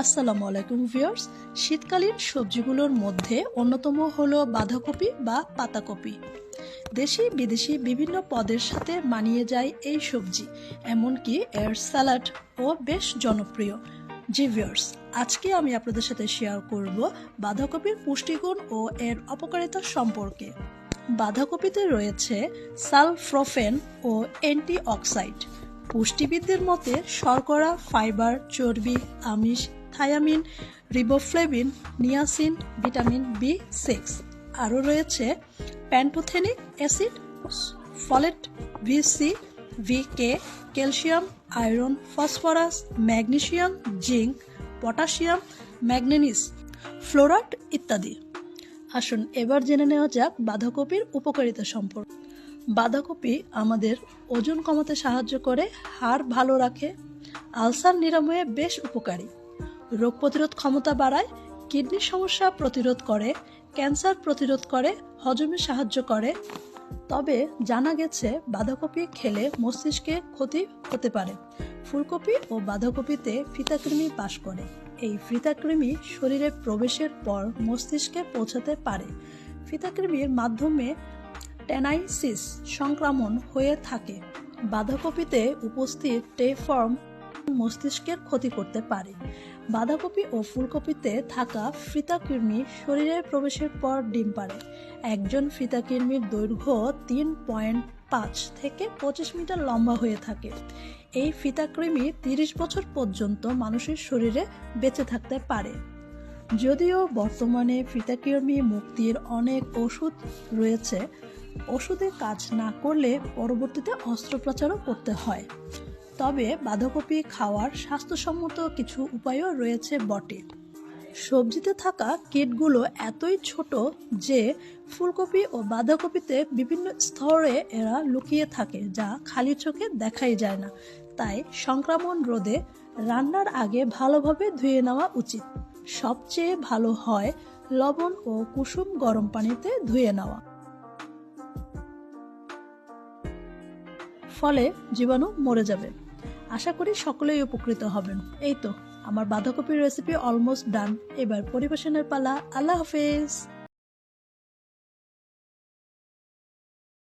আসসালামু আলাইকুম ভিউয়ার্স। শীতকালীন সবজিগুলোর মধ্যে অন্যতম হলো বাঁধাকপি বা পাতাকপি। দেশি বিদেশি বিভিন্ন পদের সাথে মানিয়ে যায় এই সবজি, এমনকি এর স্যালাড ও বেশ জনপ্রিয়। জি ভিউয়ার্স, আজকে আমি আপনাদের সাথে শেয়ার করব বাঁধাকপির পুষ্টিগুণ ও এর অপকারিতা সম্পর্কে। বাঁধাকপিতে রয়েছে সালফ্রোফেন ও অ্যান্টিঅক্সাইড। পুষ্টিবিদদের মতে, শর্করা, ফাইবার, চর্বি, আমিষ, thiamine, riboflavin, niacin, vitamin B six. আরও রয়েছে pantothenic acid, folate, VC, V K, calcium, iron, phosphorus, magnesium, zinc, potassium, manganese, fluoride ইত্যাদি। আসুন এবার জেনে নেওয়া যাক বাঁধাকপির উপকারিতা সম্পর্কে। বাঁধাকপি আমাদের ওজন কমাতে সাহায্য করে, হাড় ভালো রাখে, আলসার নিরাময়ে বেশ উপকারী। রোগ প্রতিরোধ ক্ষমতা বাড়ায়, কিডনির সমস্যা প্রতিরোধ করে, ক্যান্সার প্রতিরোধ করে, হজমে সাহায্য করে। তবে জানা গেছে, বাঁধাকপি খেলে মস্তিষ্কে ক্ষতি হতে পারে। ফুলকপি ও বাঁধাকপিতে ফিতাকৃমি বাস করে। এই ফিতাকৃমি শরীরে প্রবেশের পর মস্তিষ্কে পৌঁছাতে পারে। ফিতাকৃমির মাধ্যমে টেনাইসিস সংক্রমণ হয়ে থাকে। বাঁধাকপিতে উপস্থিত টেফর্ম মস্তিষ্কের ক্ষতি করতে পারে। বাঁধাকপি ও ফুলকপিতে থাকা ফিতাকৃমি শরীরে প্রবেশের পর ডিম পারে একজন ফিতাকৃমির দৈর্ঘ্য তিন পয়েন্ট পাঁচ থেকে পঁচিশ মিটার লম্বা হয়ে থাকে। এই ফিতাকৃমি তিরিশ বছর পর্যন্ত মানুষের শরীরে বেঁচে থাকতে পারে। যদিও বর্তমানে ফিতাকৃমি মুক্তির অনেক ওষুধ রয়েছে ওষুধে কাজ না করলে পরবর্তীতে অস্ত্রোপচারও করতে হয়। তবে বাঁধাকপি খাওয়ার স্বাস্থ্যসম্মত কিছু উপায়ও রয়েছে বটে। সবজিতে থাকা কীটগুলো এতই ছোট যে ফুলকপি ও বাঁধাকপিতে বিভিন্ন স্তরে এরা লুকিয়ে থাকে যা খালি চোখে দেখাই যায় না। তাই সংক্রমণ রোধে রান্নার আগে ভালোভাবে ধুয়ে নেওয়া উচিত। সবচেয়ে ভালো হয় লবণ ও কুসুম গরম পানিতে ধুয়ে নেওয়া। ফলে জীবাণু মরে যাবে। আশা করি সকলেই উপকৃত হবেন। এই তো, আমার বাঁধাকপির রেসিপি অলমোস্ট ডান এবার পরিবেশনের পালা। আল্লাহ হাফেজ।